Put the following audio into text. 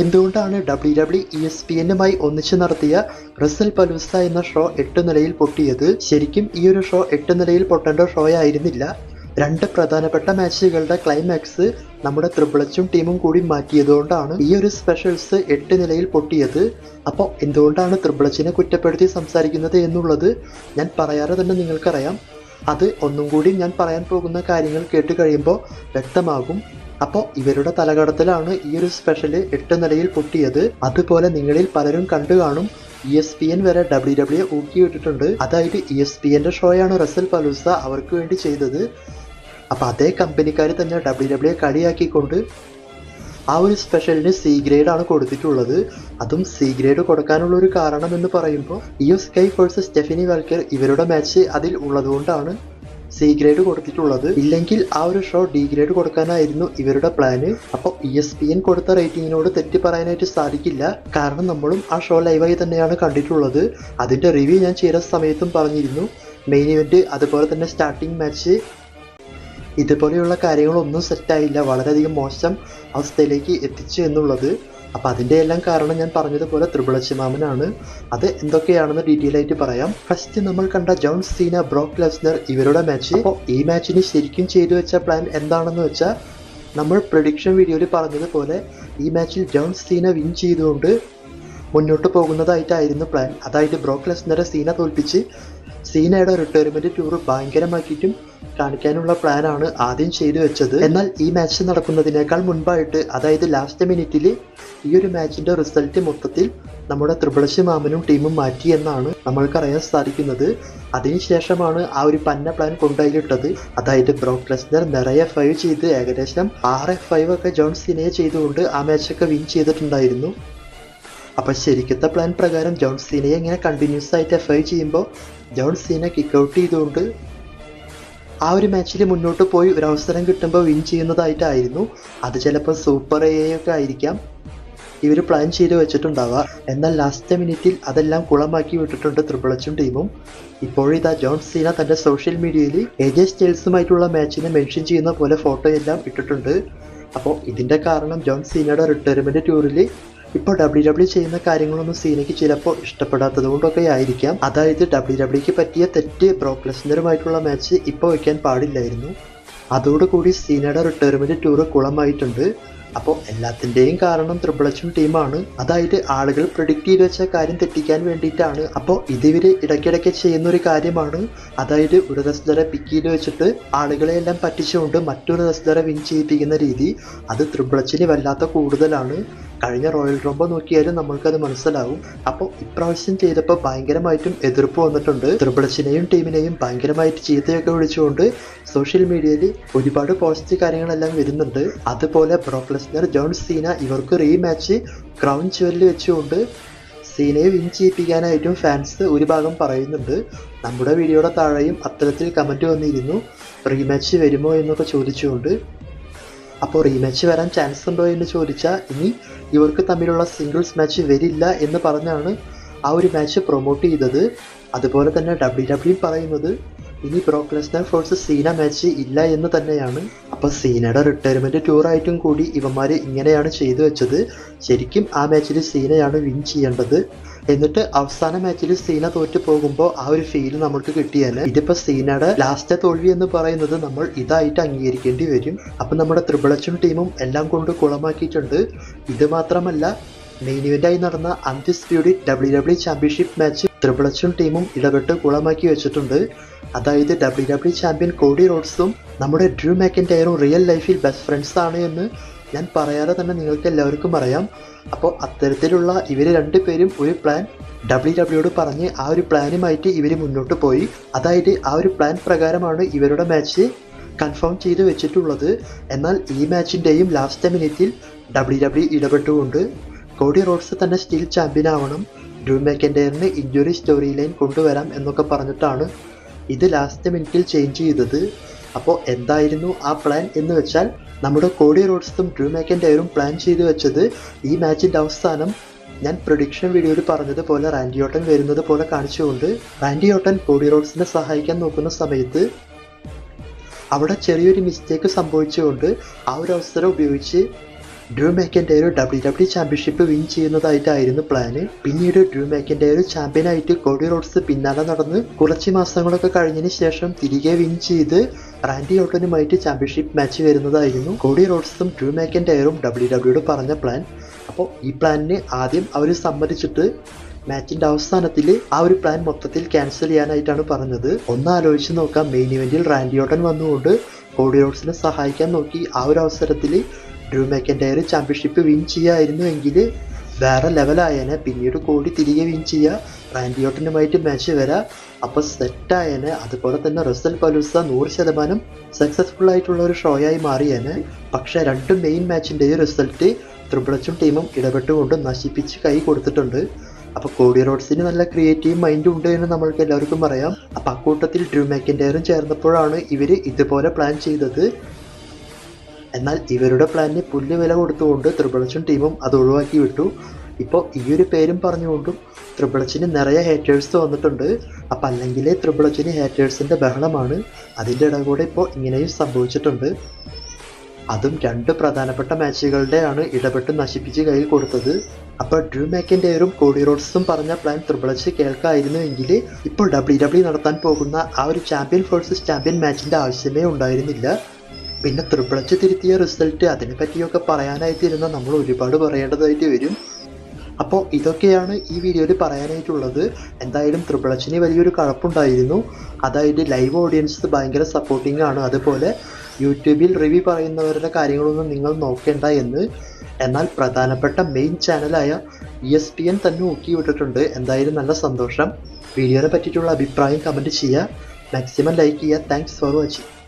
എന്തുകൊണ്ടാണ് W W E S P എന്നുമായി ഒന്നിച്ചു നടത്തിയ റസൽ പലൂസ എന്ന ഷോ എട്ട് നിലയിൽ പൊട്ടിയത്? ശരിക്കും ഈ ഒരു ഷോ എട്ട് നിലയിൽ പൊട്ടേണ്ട ഷോ ആയിരുന്നില്ല രണ്ട് പ്രധാനപ്പെട്ട മാച്ചുകളുടെ ക്ലൈമാക്സ് നമ്മുടെ ത്രിപിളച്ചും ടീമും കൂടി മാറ്റിയതുകൊണ്ടാണ് ഈ ഒരു സ്പെഷ്യൽസ് എട്ട് നിലയിൽ പൊട്ടിയത്. അപ്പോൾ എന്തുകൊണ്ടാണ് ത്രിപിളച്ചിനെ കുറ്റപ്പെടുത്തി സംസാരിക്കുന്നത് എന്നുള്ളത് ഞാൻ പറയാതെ തന്നെ നിങ്ങൾക്കറിയാം. അത് ഒന്നും കൂടി ഞാൻ പറയാൻ പോകുന്ന കാര്യങ്ങൾ കേട്ട് കഴിയുമ്പോൾ വ്യക്തമാകും. അപ്പോൾ ഇവരുടെ തലകടത്തിലാണ് ഈ ഒരു സ്പെഷ്യൽ എട്ട് നിലയിൽ പൊട്ടിയത്. അതുപോലെ നിങ്ങളിൽ പലരും കണ്ടു കാണും. ഇ എസ് പി എൻ വരെ ഡബ്ല്യു ഡബ്ല്യു ഊക്കി വിട്ടിട്ടുണ്ട് അതായത് ഇ എസ് പി എന്റെ ഷോയാണ് റസൽ പലൂസ അവർക്ക് വേണ്ടി ചെയ്തത്. അപ്പോൾ അതേ കമ്പനിക്കാർ തന്നെ ഡബ്ല്യു ഡബ്ല്യു കളിയാക്കിക്കൊണ്ട് ആ ഒരു സ്പെഷ്യലിന് സി ഗ്രേഡ് ആണ് കൊടുത്തിട്ടുള്ളത്. അതും സി ഗ്രേഡ് കൊടുക്കാനുള്ള ഒരു കാരണം എന്ന് പറയുമ്പോൾ Iyo Sky versus Stephanie Walker ഇവരുടെ മാച്ച് അതിൽ ഉള്ളതുകൊണ്ടാണ് സി ഗ്രേഡ് കൊടുത്തിട്ടുള്ളത്. ഇല്ലെങ്കിൽ ആ ഒരു ഷോ ഡി ഗ്രേഡ് കൊടുക്കാനായിരുന്നു ഇവരുടെ പ്ലാന് അപ്പോൾ ഇ എസ് പി എൻ കൊടുത്ത റേറ്റിങ്ങിനോട് തെറ്റി പറയാനായിട്ട് സാധിക്കില്ല. കാരണം നമ്മളും ആ ഷോ ലൈവായി തന്നെയാണ് കണ്ടിട്ടുള്ളത്. അതിന്റെ റിവ്യൂ ഞാൻ ചെയ്ത സമയത്തും പറഞ്ഞിരുന്നു. മെയിൻ ഇവന്റ് അതുപോലെ തന്നെ സ്റ്റാർട്ടിംഗ് മാച്ച് ഇതുപോലെയുള്ള കാര്യങ്ങളൊന്നും സെറ്റായില്ല വളരെയധികം മോശം അവസ്ഥയിലേക്ക് എത്തിച്ചു എന്നുള്ളത്. അപ്പം അതിന്റെ എല്ലാം കാരണം ഞാൻ പറഞ്ഞതുപോലെ ത്രിപിളച്ചിമാമനാണ് അത് എന്തൊക്കെയാണെന്ന് ഡീറ്റെയിൽ ആയിട്ട് പറയാം. ഫസ്റ്റ് നമ്മൾ കണ്ട ജോൺ സീന ബ്രോക്ക് ലെസ്നർ ഇവരുടെ മാച്ച് അപ്പോൾ ഈ മാച്ചിന് ശരിക്കും ചെയ്തു വെച്ച പ്ലാൻ എന്താണെന്ന് വെച്ചാൽ നമ്മൾ പ്രൊഡിക്ഷൻ വീഡിയോയിൽ പറഞ്ഞതുപോലെ ഈ മാച്ചിൽ ജോൺ സീന വിൻ ചെയ്തുകൊണ്ട് മുന്നോട്ട് പോകുന്നതായിട്ടായിരുന്നു പ്ലാൻ അതായത് ബ്രോക്ക് ലെസ്നറെ സീന തോൽപ്പിച്ച് സീനയുടെ റിട്ടയർമെന്റ് ടൂർ ഭയങ്കരമാക്കിയിട്ടും കാണിക്കാനുള്ള പ്ലാനാണ് ആദ്യം ചെയ്തു വെച്ചത്. എന്നാൽ ഈ മാച്ച് നടക്കുന്നതിനേക്കാൾ മുൻപായിട്ട് അതായത് ലാസ്റ്റ് മിനിറ്റിൽ ഈ ഒരു മാച്ചിന്റെ റിസൾട്ട് മൊത്തത്തിൽ നമ്മുടെ ത്രിപിളശി മാമനും ടീമും മാറ്റി എന്നാണ് നമ്മൾക്കറിയാൻ സാധിക്കുന്നത്. അതിനുശേഷമാണ് ആ ഒരു പന്ന പ്ലാൻ കൊണ്ടുപോയിട്ടത് അതായത് ബ്രോക്ക് ലെസ്നർ നിറയെ ഫൈവ് ചെയ്ത് ഏകദേശം ആറ് ഫൈവ് ഒക്കെ ജോൺ സീനയെ ചെയ്തുകൊണ്ട് ആ മാച്ചൊക്കെ വിൻ ചെയ്തിട്ടുണ്ടായിരുന്നു. അപ്പൊ ശരിക്കത്തെ പ്ലാൻ പ്രകാരം ജോൺ സീനയെ ഇങ്ങനെ കണ്ടിന്യൂസ് ആയിട്ട് എഫ് ഐ ചെയ്യുമ്പോൾ ജോൺ സീന കിക്ക് ഔട്ട് ചെയ്തുകൊണ്ട് ആ ഒരു മാച്ചിൽ മുന്നോട്ട് പോയി ഒരു അവസരം കിട്ടുമ്പോൾ വിൻ ചെയ്യുന്നതായിട്ടായിരുന്നു. അത് ചിലപ്പോൾ സൂപ്പർ എ ഒക്കെ ആയിരിക്കാം. ഇവർ പ്ലാൻ ചെയ്ത് വെച്ചിട്ടുണ്ടാവുക. എന്നാൽ ലാസ്റ്റ് മിനിറ്റിൽ അതെല്ലാം കുളമാക്കി വിട്ടിട്ടുണ്ട് ത്രിപിളച്ചും ടീമും ഇപ്പോഴിതാ ജോൺ സീന തന്റെ സോഷ്യൽ മീഡിയയിൽ എ ജെ സ്റ്റേൽസുമായിട്ടുള്ള മാച്ചിനെ മെൻഷൻ ചെയ്യുന്ന പോലെ ഫോട്ടോ എല്ലാം ഇട്ടിട്ടുണ്ട്. അപ്പോൾ ഇതിന്റെ കാരണം ജോൺ സീനയുടെ റിട്ടയർമെന്റ് ടൂറിൽ ഇപ്പോൾ ഡബ്ല്യു ഡബ്ല്യു ചെയ്യുന്ന കാര്യങ്ങളൊന്നും സീനയ്ക്ക് ചിലപ്പോൾ ഇഷ്ടപ്പെടാത്തത് കൊണ്ടൊക്കെ ആയിരിക്കാം. അതായത് ഡബ്ല്യു ഡബ്ല്യുക്ക് പറ്റിയ തെറ്റ് ബ്രോക്ക് ലെസ്നറുമായിട്ടുള്ള മാച്ച് ഇപ്പോൾ വയ്ക്കാൻ പാടില്ലായിരുന്നു. അതോടുകൂടി സീനയുടെ റിട്ടയർമെന്റ് ടൂർ കുളമായിട്ടുണ്ട്. അപ്പോൾ എല്ലാത്തിന്റെയും കാരണം ത്രിപിളച്ചും ടീമാണ്. അതായത് ആളുകൾ പ്രിഡിക്റ്റ് ചെയ്ത് വെച്ച കാര്യം തെറ്റിക്കാൻ വേണ്ടിയിട്ടാണ്. അപ്പോൾ ഇതുവരെ ഇടയ്ക്കിടയ്ക്ക് ചെയ്യുന്ന ഒരു കാര്യമാണ്. അതായത് ഒരു റെസ്ലറെ പിക്ക് ചെയ്ത് വെച്ചിട്ട് ആളുകളെ എല്ലാം പറ്റിച്ചുകൊണ്ട് മറ്റൊരു റെസ്ലറെ വിൻ ചെയ്യിപ്പിക്കുന്ന രീതി. അത് ത്രിപിളച്ചിന് വല്ലാത്ത കൂടുതലാണ്. കഴിഞ്ഞ റോയൽ റോംബോ നോക്കിയാലും നമ്മൾക്കത് മനസ്സിലാവും. അപ്പോൾ ഇപ്രാവശ്യം ചെയ്തപ്പോൾ ഭയങ്കരമായിട്ടും എതിർപ്പ് വന്നിട്ടുണ്ട്. ത്രിപിളച്ചിനെയും ടീമിനെയും ഭയങ്കരമായിട്ട് ചീത്തയൊക്കെ വിളിച്ചുകൊണ്ട് സോഷ്യൽ മീഡിയയിൽ ഒരുപാട് പോസ്റ്റ് കാര്യങ്ങളെല്ലാം വരുന്നുണ്ട്. അതുപോലെ ബ്രോക്ലസ്നർ ജോൺ സീന ഇവർക്ക് റീമാച്ച് ക്രൗൺ ജുവലിൽ വെച്ചുകൊണ്ട് സീനയെ വിൻ ചെയ്യിപ്പിക്കാനായിട്ടും ഫാൻസ് ഒരു ഭാഗം പറയുന്നുണ്ട്. നമ്മുടെ വീഡിയോയുടെ താഴെയും അത്തരത്തിൽ കമന്റ് വന്നിരുന്നു. റീമാച്ച് വരുമോ എന്നൊക്കെ ചോദിച്ചുകൊണ്ട്. അപ്പോൾ റീമാച്ച് വരാൻ ചാൻസ് ഉണ്ടോ എന്ന് ചോദിച്ചാൽ ഇനി ഇവർക്ക് തമ്മിലുള്ള സിംഗിൾസ് മാച്ച് വരില്ല എന്ന് പറഞ്ഞാണ് ആ ഒരു മാച്ച് പ്രൊമോട്ട് ചെയ്തത്. അതുപോലെ തന്നെ ഡബ്ല്യു ഡബ്ല്യു പറയുന്നത് ഇനി Brock Lesnar force Cena match ഇല്ല എന്ന് തന്നെയാണ്. അപ്പോൾ സീനയുടെ റിട്ടയർമെന്റ് ടൂറായിട്ടും കൂടി ഇവന്മാർ ഇങ്ങനെയാണ് ചെയ്തു വെച്ചത്. ശരിക്കും ആ മാച്ചിൽ സീനയാണ് വിൻ ചെയ്യേണ്ടത്. എന്നിട്ട് അവസാന മാച്ചിൽ സീന തോറ്റു പോകുമ്പോൾ ആ ഒരു ഫീൽ നമ്മൾക്ക് കിട്ടിയാൽ ഇതിപ്പോൾ സീനയുടെ ലാസ്റ്റ് തോൽവി എന്ന് പറയുന്നത് നമ്മൾ ഇതായിട്ട് അംഗീകരിക്കേണ്ടി വരും. അപ്പം നമ്മുടെ ത്രിപിളച്ചും ടീമും എല്ലാം കൊണ്ട് കുളമാക്കിയിട്ടുണ്ട്. ഇത് മാത്രമല്ല മെയിൻ ഇവന്റായി നടന്ന undisputed W W championship match ത്രിപിളച്ചും ടീമും ഇടപെട്ട് കുളമാക്കി വെച്ചിട്ടുണ്ട്. അതായത് ഡബ്ല്യു ഡബ്ല്യു ചാമ്പ്യൻ കോഡി റോഡ്സും നമ്മുടെ ഡ്രൂ മാക്കിന്റയറും റിയൽ ലൈഫിൽ ബെസ്റ്റ് ഫ്രണ്ട്സ് ആണ് എന്ന് ഞാൻ പറയാതെ തന്നെ നിങ്ങൾക്ക് എല്ലാവർക്കും അറിയാം. അപ്പോൾ അത്തരത്തിലുള്ള ഇവർ രണ്ടുപേരും ഒരു പ്ലാൻ ഡബ്ല്യു ഡബ്ല്യുയോട് പറഞ്ഞ് ആ ഒരു പ്ലാനുമായിട്ട് ഇവർ മുന്നോട്ട് പോയി. അതായത് ആ ഒരു പ്ലാൻ പ്രകാരമാണ് ഇവരുടെ മാച്ച് കൺഫേം ചെയ്ത് വെച്ചിട്ടുള്ളത്. എന്നാൽ ഈ മാച്ചിന്റെയും ലാസ്റ്റ് മിനിറ്റിൽ ഡബ്ല്യു ഡബ്ല്യു ഇടപെട്ടുകൊണ്ട് കോഡി റോഡ്സ് തന്നെ സ്റ്റീൽ ചാമ്പ്യൻ ആവണം. ഡ്രൂ മാക്കൻഡയറിന് ഇഞ്ചുറി സ്റ്റോറി ലൈൻ കൊണ്ടുവരാം എന്നൊക്കെ പറഞ്ഞിട്ടാണ് ഇത് ലാസ്റ്റ് മിനിറ്റിൽ ചേഞ്ച് ചെയ്തത്. അപ്പോൾ എന്തായിരുന്നു ആ പ്ലാൻ എന്ന് വെച്ചാൽ നമ്മുടെ കോടി റോഡ്സും ഡ്രൂ മാക്കൻഡയറും പ്ലാൻ ചെയ്തു വെച്ചത് ഈ മാച്ചിന്റെ അവസാനം ഞാൻ പ്രൊഡിക്ഷൻ വീഡിയോയിൽ പറഞ്ഞതുപോലെ റാൻഡി ഓട്ടൻ വരുന്നത് പോലെ കാണിച്ചുകൊണ്ട് റാൻഡി ഓട്ടൻ കോഡി റോഡ്സിനെ സഹായിക്കാൻ നോക്കുന്ന സമയത്ത് അവിടെ ചെറിയൊരു മിസ്റ്റേക്ക് സംഭവിച്ചുകൊണ്ട് ആ ഒരു അവസരം ഉപയോഗിച്ച് Drew McIntyre W W championship win ചെയ്യുന്നതായിട്ടായിരുന്നു plan പിന്നീട് ഡ്രൂ മാക്കൻഡയർ ചാമ്പ്യനായിട്ട് കോഡി റോഡ്സ് പിന്നാലെ നടന്ന് കുറച്ച് മാസങ്ങളൊക്കെ കഴിഞ്ഞതിന് ശേഷം തിരികെ വിൻ ചെയ്ത് റാൻഡി ഓട്ടനുമായിട്ട് ചാമ്പ്യൻഷിപ്പ് മാച്ച് വരുന്നതായിരുന്നു. കോഡി റോഡ്സും ഡ്രൂ മാക്കൻഡയറും ഡബ്ല്യു ഡബ്ല്യുയുടെ പറഞ്ഞ പ്ലാൻ അപ്പോൾ ഈ പ്ലാനിന് ആദ്യം അവർ സമ്മതിച്ചിട്ട് മാച്ചിന്റെ അവസാനത്തിൽ ആ ഒരു പ്ലാൻ മൊത്തത്തിൽ ക്യാൻസൽ ചെയ്യാനായിട്ടാണ് പറഞ്ഞത്. ഒന്ന് ആലോചിച്ച് നോക്കാം. മെയിൻ ഇവന്റിൽ റാൻഡിയോട്ടൻ വന്നുകൊണ്ട് കോഡി റോഡ്സിനെ സഹായിക്കാൻ നോക്കി. ആ ഒരു അവസരത്തിൽ ഡ്രൂ മാക്കൻഡയർ ചാമ്പ്യൻഷിപ്പ് വിൻ ചെയ്യായിരുന്നു എങ്കിൽ വേറെ ലെവലായേനെ പിന്നീട് കോടി തിരികെ വിൻ ചെയ്യുക റാൻഡിയോട്ടനുമായിട്ട് മാച്ച് വരാം. അപ്പോൾ സെറ്റായേനെ അതുപോലെ തന്നെ റസൽ പലൂസ നൂറ് ശതമാനം സക്സസ്ഫുൾ ആയിട്ടുള്ള ഒരു ഷോ ആയി മാറിയേനെ. പക്ഷേ രണ്ട് മെയിൻ മാച്ചിന്റെയും റിസൾട്ട് ത്രിപിളച്ചും ടീമും ഇടപെട്ടുകൊണ്ട് നശിപ്പിച്ച് കൈ കൊടുത്തിട്ടുണ്ട്. അപ്പോൾ കോഡി റോഡ്സിന് നല്ല ക്രിയേറ്റീവ് മൈൻഡ് ഉണ്ട് എന്ന് നമ്മൾക്ക് എല്ലാവർക്കും പറയാം. അപ്പോൾ അക്കൂട്ടത്തിൽ ഡ്രൂ മാക്കിന്റെയറും ചേർന്നപ്പോഴാണ് ഇവർ ഇതുപോലെ പ്ലാൻ ചെയ്തത്. എന്നാൽ ഇവരുടെ പ്ലാനിന് പുല്ല് വില കൊടുത്തുകൊണ്ട് ത്രിപിളച്ചും ടീമും അത് ഒഴിവാക്കി വിട്ടു. ഇപ്പോൾ ഈ ഒരു പേരും പറഞ്ഞുകൊണ്ടും ത്രിപിളച്ചിന് നിറയെ ഹേറ്റേഴ്സ് വന്നിട്ടുണ്ട്. അപ്പം അല്ലെങ്കിൽ ത്രിപിളച്ചിന് ഹേറ്റേഴ്സിന്റെ ബഹളമാണ്. അതിന്റെ ഇട കൂടെ ഇപ്പോൾ ഇങ്ങനെയും സംഭവിച്ചിട്ടുണ്ട്. അതും രണ്ട് പ്രധാനപ്പെട്ട മാച്ചുകളുടെയാണ് ഇടപെട്ട് നശിപ്പിച്ച് കയ്യിൽ കൊടുത്തത്. അപ്പോൾ ഡ്രൂ മാക്കിന്റെയറും കോഡി റോഡ്സും പറഞ്ഞ പ്ലാൻ ത്രിപിളച്ച് കേൾക്കായിരുന്നു എങ്കിൽ ഇപ്പോൾ ഡബ്ല്യു ഡബ്ല്യു നടത്താൻ പോകുന്ന ആ ഒരു ചാമ്പ്യൻ ഫോഴ്സസ് ചാമ്പ്യൻ മാച്ചിന്റെ ആവശ്യമേ ഉണ്ടായിരുന്നില്ല. പിന്നെ ത്രിപിളച്ച് തിരുത്തിയ റിസൾട്ട് അതിനെ പറ്റിയൊക്കെ പറയാനായിട്ടിരുന്ന നമ്മൾ ഒരുപാട് പറയേണ്ടതായിട്ട് വരും. അപ്പോൾ ഇതൊക്കെയാണ് ഈ വീഡിയോയിൽ പറയാനായിട്ടുള്ളത്. എന്തായാലും ത്രിപിളച്ചിന് വലിയൊരു കഴപ്പുണ്ടായിരുന്നു. അതായത് ലൈവ് ഓഡിയൻസ് ഭയങ്കര സപ്പോർട്ടിംഗ് ആണ്. അതുപോലെ യൂട്യൂബിൽ റിവ്യൂ പറയുന്നവരുടെ കാര്യങ്ങളൊന്നും നിങ്ങൾ നോക്കേണ്ട എന്ന്. എന്നാൽ പ്രധാനപ്പെട്ട മെയിൻ ചാനലായ ഇ എസ് പി എൻ തന്നെ ഊക്കി വിട്ടിട്ടുണ്ട്. എന്തായാലും നല്ല സന്തോഷം. വീഡിയോനെ പറ്റിയിട്ടുള്ള അഭിപ്രായം കമന്റ് ചെയ്യുക. മാക്സിമം ലൈക്ക് ചെയ്യുക. Thanks for watching